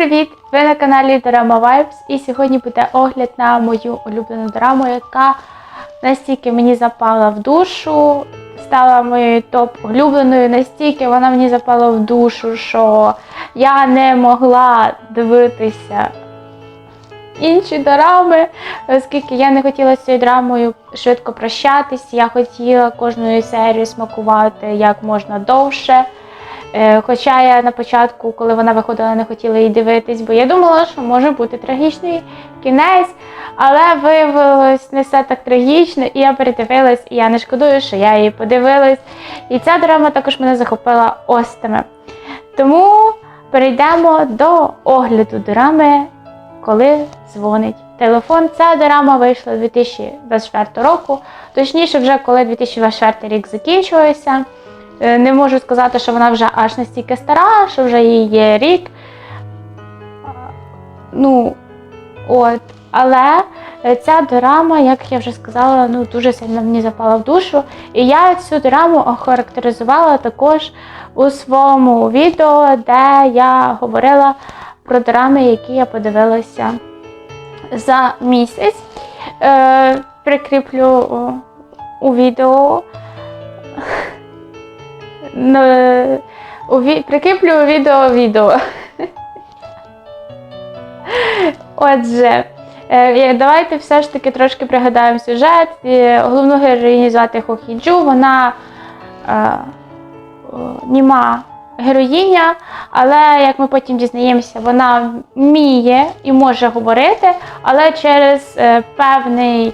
привіт! Ви на каналі Drama Vibes і сьогодні буде огляд на мою улюблену драму, яка настільки мені запала в душу, стала моєю топ-улюбленою, настільки вона мені запала в душу, що я не могла дивитися інші драми, оскільки я не хотіла з цією драмою швидко прощатись, я хотіла кожною серію смакувати як можна довше. Е, Хоча я на початку, коли вона виходила, не хотіла її дивитись, бо я думала, що може бути трагічний кінець, але виявилось не все так трагічно, і я передивилась, і я не шкодую, що я її подивилась. І ця драма також мене захопила остами. Тому перейдемо до огляду драми, коли дзвонить телефон. Ця драма вийшла 2024 року, точніше, вже коли 2024 рік закінчується. Е, Не можу сказати, що вона вже аж настільки стара, що вже їй є рік. Ну, от. Але е, ця дорама, як я вже сказала, ну дуже сильно мені запала в душу. І я цю дораму охарактеризувала також у своєму відео, де я говорила про дорами, які я подивилася за місяць. Е, прикріплю у відео. Прикріплю відео відео. Отже, е, давайте все ж таки трошки пригадаємо сюжет. Головну героїню звати Хохіджу, вона е, німа героїня, але як ми потім дізнаємося, вона вміє і може говорити, але через е, певний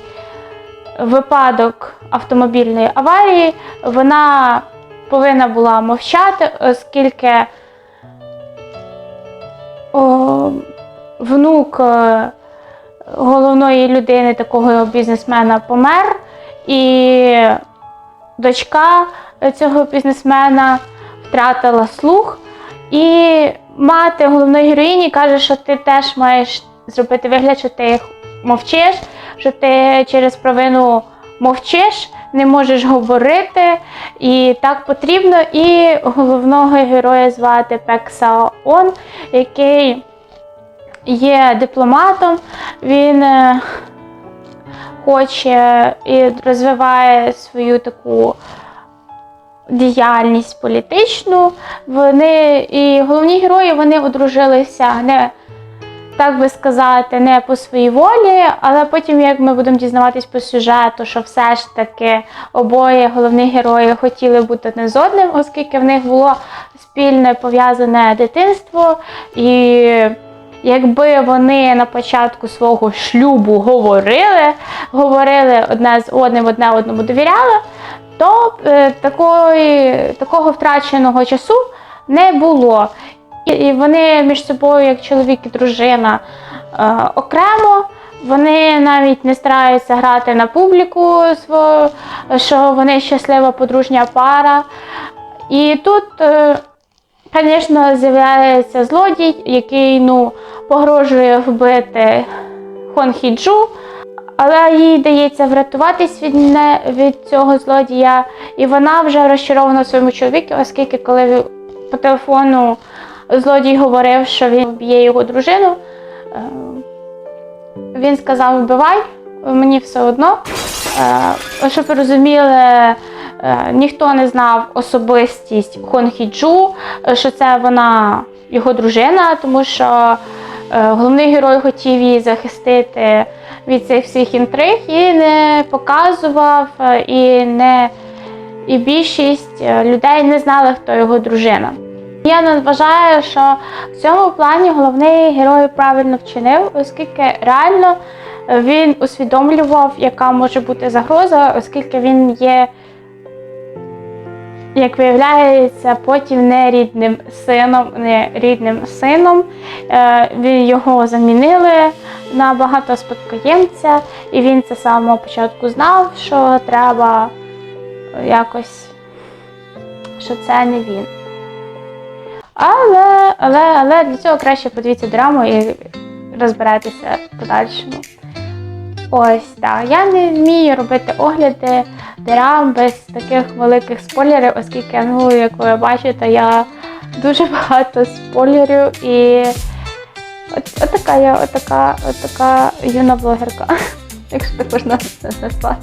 випадок автомобільної аварії вона повинна була мовчати, оскільки о, внук е, головної людини, такого бізнесмена, помер, і дочка цього бізнесмена втратила слух. І мати головної героїні каже, що ти теж маєш зробити вигляд, що ти мовчиш, що ти через провину мовчиш, не можеш говорити, і так потрібно. І головного героя звати Пексаон, який є дипломатом. Він е, хоче і розвиває свою таку діяльність політичну. Вони і головні герої вони одружилися не так би сказати, не по своїй волі, але потім, як ми будемо дізнаватись по сюжету, що все ж таки обоє головних героїв хотіли бути не з одним, оскільки в них було спільне пов'язане дитинство. І якби вони на початку свого шлюбу говорили, говорили одне з одним, одне одному довіряли, то е, такої, такого втраченого часу не було. І- вони між собою, як чоловік і дружина, е, окремо. Вони навіть не стараються грати на публіку, що вони щаслива подружня пара. І тут, е, звісно, з'являється злодій, який ну, погрожує вбити Хон Хіджу, але їй дається врятуватись від, не, від цього злодія, і вона вже розчарована в своєму чоловіку, оскільки коли по телефону злодій говорив, що він б'є його дружину. е, Він сказав: вбивай, мені все одно. Е, Щоб ви розуміли, е, ніхто не знав особистість Хон що це вона його дружина, тому що головний герой хотів її захистити від цих всіх інтриг і не показував, і, не, і більшість людей не знали, хто його дружина. Я не вважаю, що в цьому плані головний герой правильно вчинив, оскільки реально він усвідомлював, яка може бути загроза, оскільки він є, як виявляється, потім не рідним сином, не рідним сином. Е, Його замінили на багато спадкоємця, і він це з самого початку знав, що треба якось, що це не він. Але, але, але для цього краще подивіться драму і розбиратися в подальшому. Ось так. Я не вмію робити огляди драм без таких великих спойлерів, оскільки, ну, як ви бачите, я дуже багато спойлерів і От, отака я, отака, отака юна блогерка, якщо так можна назвати.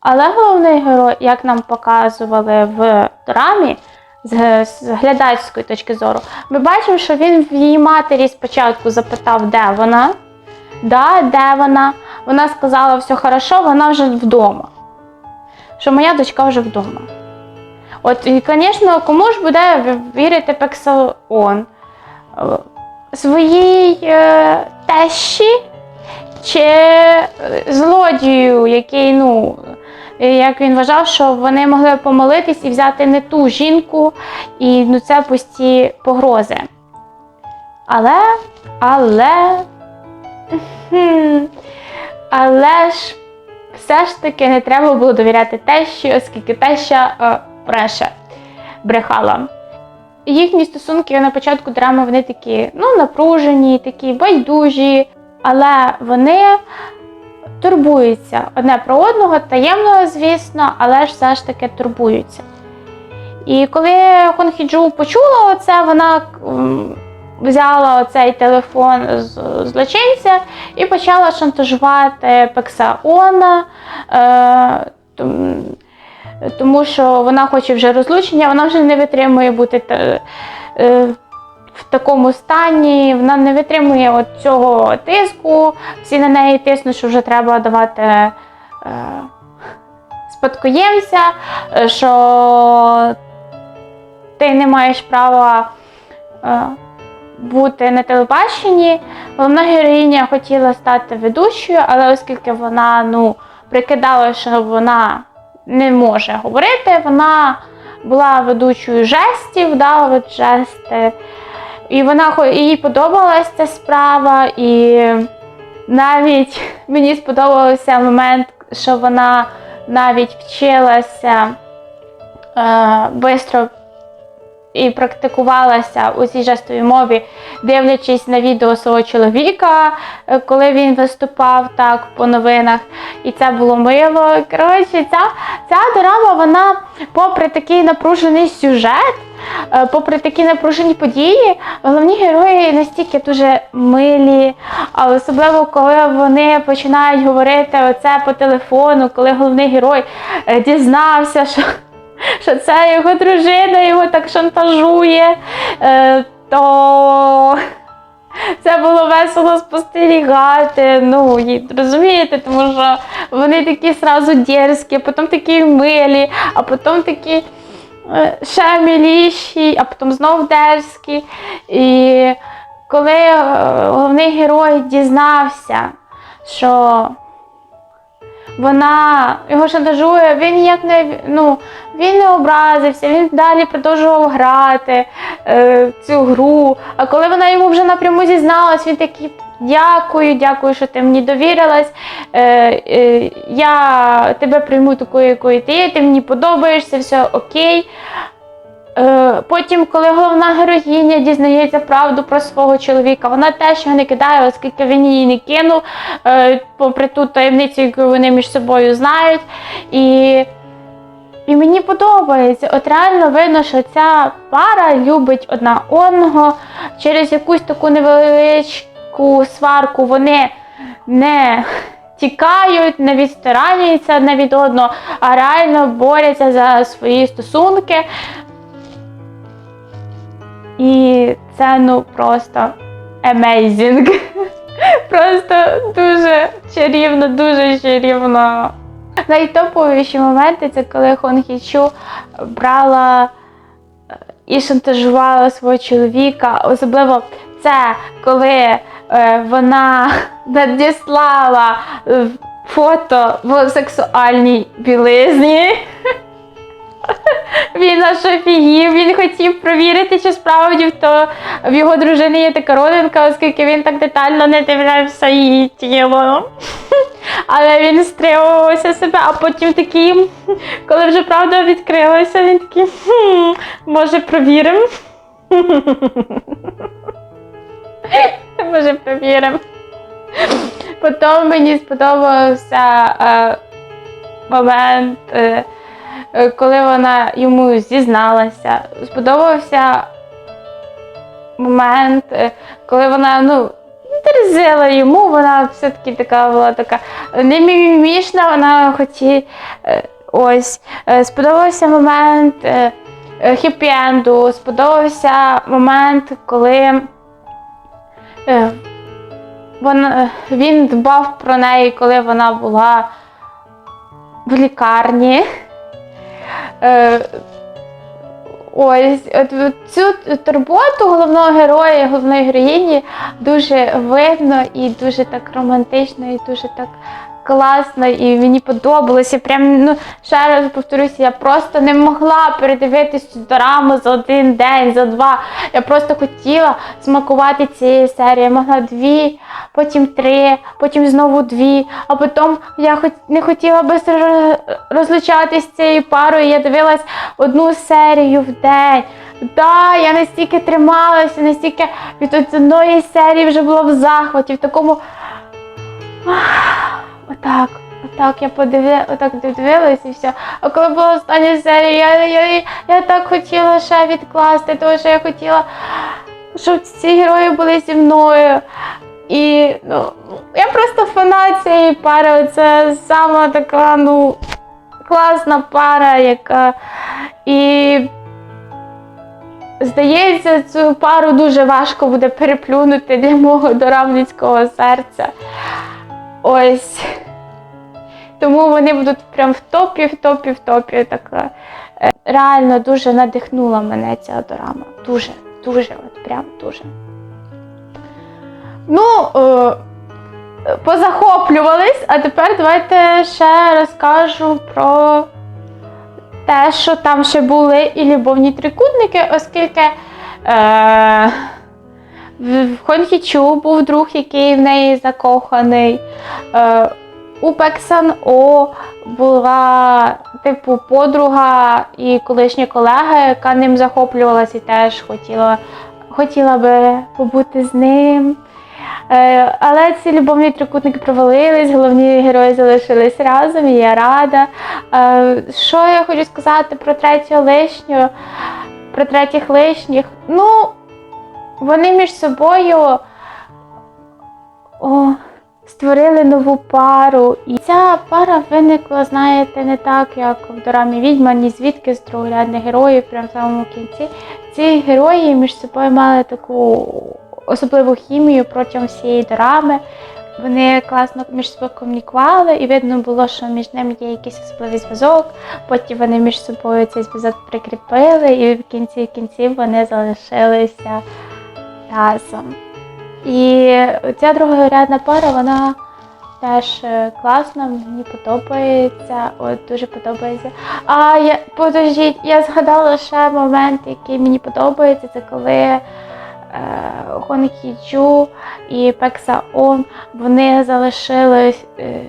Але головний герой, як нам показували в драмі, з, глядацької точки зору, ми бачимо, що він в її матері спочатку запитав, де вона. Да, де вона? Вона сказала, все хорошо, вона вже вдома. Що моя дочка вже вдома. От, і, звісно, кому ж буде вірити Пексаон? Е, Своїй е, тещі чи е, злодію, який, ну, як він вважав, що вони могли помолитись і взяти не ту жінку, і ну, це пусті погрози. Але, але, але ж все ж таки не треба було довіряти тещі, оскільки теща е, брехала. Їхні стосунки на початку драми вони такі ну, напружені, такі байдужі, але вони турбуються одне про одного, таємно, звісно, але ж все ж таки турбуються. І коли Хон Хіджу почула оце, вона взяла оцей телефон з злочинця і почала шантажувати Пексаона, е, тому що вона хоче вже розлучення, вона вже не витримує бути е, в такому стані, вона не витримує от цього тиску, всі на неї тиснуть, що вже треба давати е, спадкоємця, е, що ти не маєш права е, бути на телебаченні. Головна героїня хотіла стати ведучою, але оскільки вона ну, прикидала, що вона не може говорити, вона була ведучою жестів, да, от жести. І вона їй подобалася ця справа, і навіть мені сподобався момент, що вона навіть вчилася е, бистро і практикувалася у цій жестовій мові, дивлячись на відео свого чоловіка, е, коли він виступав так по новинах. І це було мило. Коротше, ця, ця дорама, вона, попри такий напружений сюжет, е, попри такі напружені події, головні герої настільки дуже милі, особливо коли вони починають говорити оце по телефону, коли головний герой е, дізнався, що, що це його дружина його так шантажує, е, то це було весело спостерігати. Ну, розумієте, тому що вони такі сразу дерзкі, потім такі милі, а потім такі е, ще миліші, а потім знов дерзкі. І коли е, головний герой дізнався, що вона його шантажує, він ніяк не ну, він не образився, він далі продовжував грати е, цю гру. А коли вона йому вже напряму зізналась, він такий дякую, дякую, що ти мені довірилась. Е, е, я тебе прийму такою, якою ти є, ти мені подобаєшся, все окей. Е, Потім, коли головна героїня дізнається правду про свого чоловіка, вона теж його не кидає, оскільки він її не кинув, е, попри ту таємницю, яку вони між собою знають. І, і мені подобається. От реально видно, що ця пара любить одна одного. Через якусь таку невеличку сварку вони не тікають, не відсторонюються одне від одного, а реально борються за свої стосунки. І це ну просто amazing. Просто дуже чарівно, дуже чарівно. Найтоповіші моменти це коли Хон Хічу брала е, і шантажувала свого чоловіка. Особливо це коли е, вона надіслала е, фото в сексуальній білизні. Він аж офігів, він хотів провірити, чи справді то, в його дружини є така родинка, оскільки він так детально не дивився її тіло. Але він стримувався себе, а потім такий, коли вже правда відкрилася, він такий, хм, може провіримо. Може, провіримо. Потім мені сподобався е, момент. Е, коли вона йому зізналася. Сподобався момент, е, коли вона ну, дерзила йому, вона все-таки така була така немімішна, вона хотіла. Ось, Е, сподобався момент е, е, хіппі-енду, сподобався момент, коли е, вона, він дбав про неї, коли вона була в лікарні. Е, Ось цю турботу головного героя, головної героїні дуже видно і дуже так романтично, і дуже так класно, і мені подобалося. Прям ну ще раз повторюся, я просто не могла передивитись цю драму за один день, за два. Я просто хотіла смакувати цієї серії. Я могла дві, потім три, потім знову дві. А потім я не хотіла швидко розлучатися з цією парою. Я дивилась одну серію в день. Да, я настільки трималася, настільки від одної серії вже була в захваті, в такому. Отак, отак я подивила, отак дивилась і все. А коли була остання серія, я, я, я так хотіла ще відкласти, тому що я хотіла, щоб ці герої були зі мною. І ну, я просто фанат цієї пари. Це сама така ну, класна пара, яка. І здається, цю пару дуже важко буде переплюнути для мого дорамницького серця. Ось. Тому вони будуть прям в топі, в топі, в топі. Така. Е, Реально дуже надихнула мене ця дорама. Дуже, дуже, от прям дуже. Ну, е, позахоплювались, а тепер давайте ще розкажу про те, що там ще були і любовні трикутники, оскільки е, в Хонхічу був друг, який в неї закоханий. Е, у Пексан О була типу подруга і колишня колега, яка ним захоплювалася і теж хотіла, хотіла би побути з ним. Е, але ці любовні трикутники провалились, головні герої залишились разом, і я рада. Е, що я хочу сказати про третю лишню, про третіх лишніх? Ну, вони між собою о, створили нову пару. І ця пара виникла, знаєте, не так, як в дорамі Відьма, ні звідки з другорядних героїв, прямо в самому кінці. Ці герої між собою мали таку особливу хімію протягом всієї дорами. Вони класно між собою комунікували, і видно було, що між ними є якийсь особливий зв'язок. Потім вони між собою цей зв'язок прикріпили, і в кінці кінців вони залишилися разом. І ця другорядна пара, вона теж е, класна, мені подобається. От дуже подобається. А я подождіть, я згадала ще момент, який мені подобається, це коли е, Хон Хіджу і Пекса Он вони залишились е,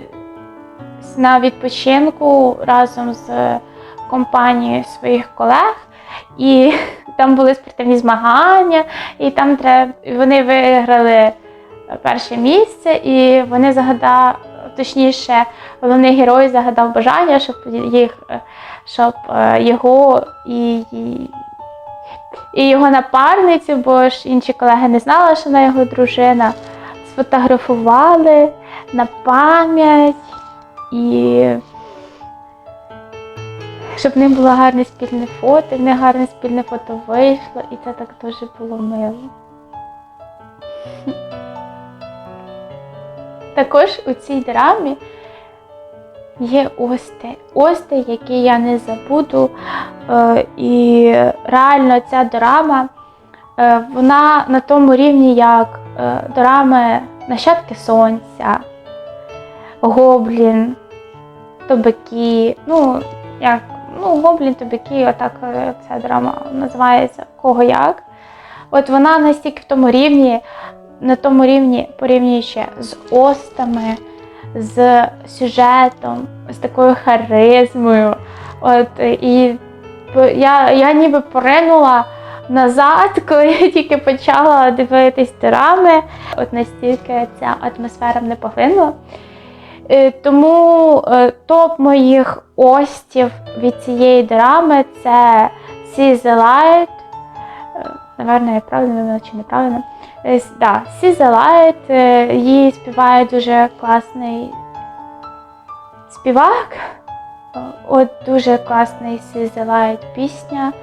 на відпочинку разом з компанією своїх колег. І там були спортивні змагання, і там треба, вони виграли перше місце, і вони загадали, точніше, головний герой загадав бажання, щоб їх, щоб е, його і, і, його напарницю, бо ж інші колеги не знали, що вона його дружина, сфотографували на пам'ять. І щоб них було гарне спільне фото, них гарне спільне фото вийшло, і це так дуже було мило. Також у цій драмі є ости. Ости, які я не забуду. Е, і реально ця драма, е, вона на тому рівні, як е, драми Нащадки Сонця, Гоблін, Тобаки, ну, як ну, Гоблін, Тобаки, отак е, ця драма називається кого як. От вона настільки в тому рівні, на тому рівні порівнюючи з остами, з сюжетом, з такою харизмою. От, І я, я ніби поринула назад, коли я тільки почала дивитись драми. От настільки ця атмосфера мене поглинула. Е, Тому е, топ моїх остів від цієї драми це See the Light, е, Наверно, я правильно вимовила чи неправильно. Да, See the Light, її співає дуже класний співак. От дуже класний See the Light пісня.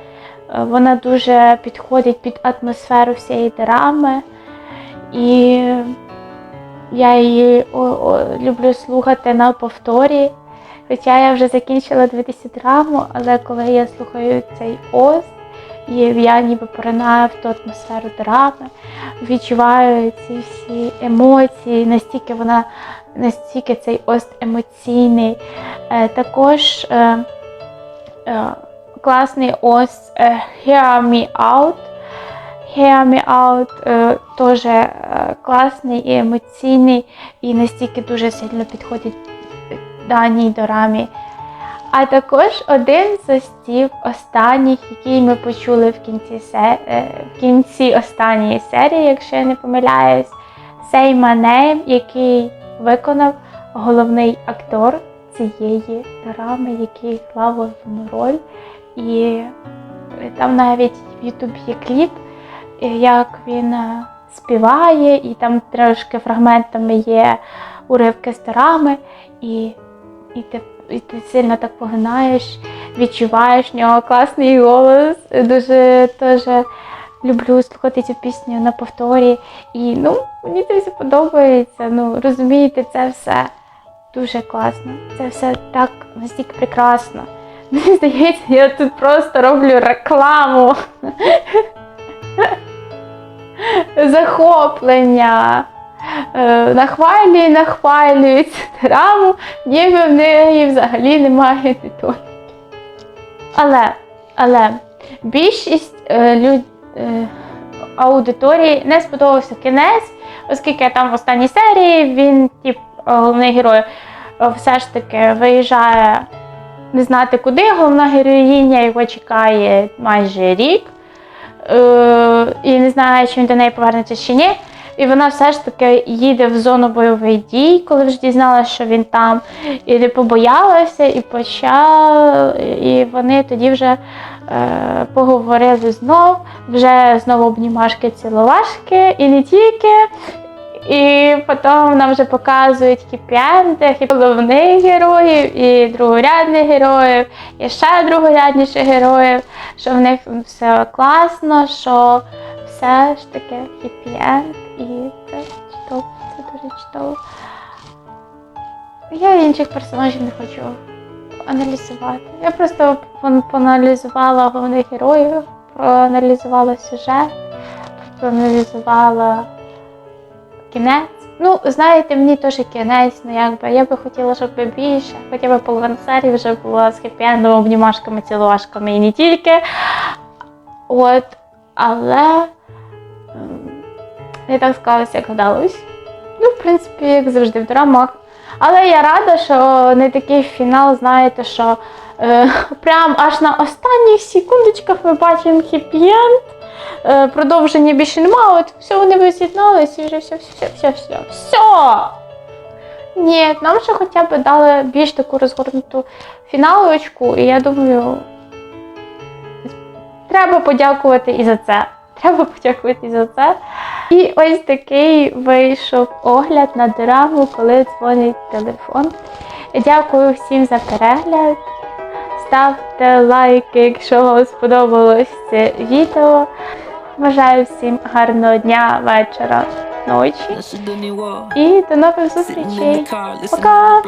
Вона дуже підходить під атмосферу всієї драми. І я її о, о, люблю слухати на повторі. Хоча я вже закінчила дивитися драму, але коли я слухаю цей ост, і я ніби поринаю в ту атмосферу драми, відчуваю ці всі емоції, настільки вона, настільки цей ост емоційний. Е, також е, е, класний ост е, Hear Me Out. Hear Me Out е, теж е, класний і емоційний, і настільки дуже сильно підходить даній дорамі. А також один з остів останніх, який ми почули в кінці, се- е, в кінці останньої серії, якщо я не помиляюсь, Say My Name, який виконав головний актор цієї драми, який головну роль. І там навіть в Ютубі є кліп, е, як він е, співає, і там трошки фрагментами є уривки з дорами, і, і, ти, і ти сильно так поглинаєш, відчуваєш в нього класний голос. Дуже теж люблю слухати цю пісню на повторі. І ну, мені це все подобається. Ну, розумієте, це все дуже класно. Це все так настільки прекрасно. Мені здається, я тут просто роблю рекламу. Захоплення. Е, Нахвалюю, нахвалюю цю драму, ніби в неї взагалі немає недоліків. Але, але більшість е, люд, е, аудиторії не сподобався кінець, оскільки там в останній серії він, тип, головний герой, е, все ж таки виїжджає не знати куди. Головна героїня його чекає майже рік. Е, і не знає, чи він до неї повернеться чи ні. І вона все ж таки їде в зону бойових дій, коли вже дізналася, що він там, і не побоялася, і почала. І вони тоді вже е, поговорили знов, вже знову обнімашки, цілувашки, і не тільки. І потім нам вже показують хіпі-енди, хіп- головних героїв і другорядних героїв, і ще другорядніших героїв, що в них все класно, що все ж таки хіпі-енд, і це чудово, це дуже чудово. Я інших персонажів не хочу аналізувати. Я просто поаналізувала головних героїв, проаналізувала сюжет, проаналізувала кінець. Ну, знаєте, мені теж кінець, ну якби я би хотіла, щоб більше, хоча б половина серії вже була з хеппі-ендом, обнімашками, цілувашками і не тільки. От, але не так склалося, як гадалось. Ну, в принципі, як завжди в драмах. Але я рада, що не такий фінал, знаєте, що е, прям аж на останніх секундочках ми бачимо хеппі-енд. Е, продовження більше немає, от все вони воз'єдналися і вже все, все, все, все, все. Ні, нам ще хоча б дали більш таку розгорнуту фіналочку, і я думаю, треба подякувати і за це. Треба подякувати і за це. І ось такий вийшов огляд на драму, коли дзвонить телефон. Дякую всім за перегляд. Ставте лайки, якщо вам сподобалось це відео. Бажаю всім гарного дня, вечора, ночі. І до нових зустрічей. Пока!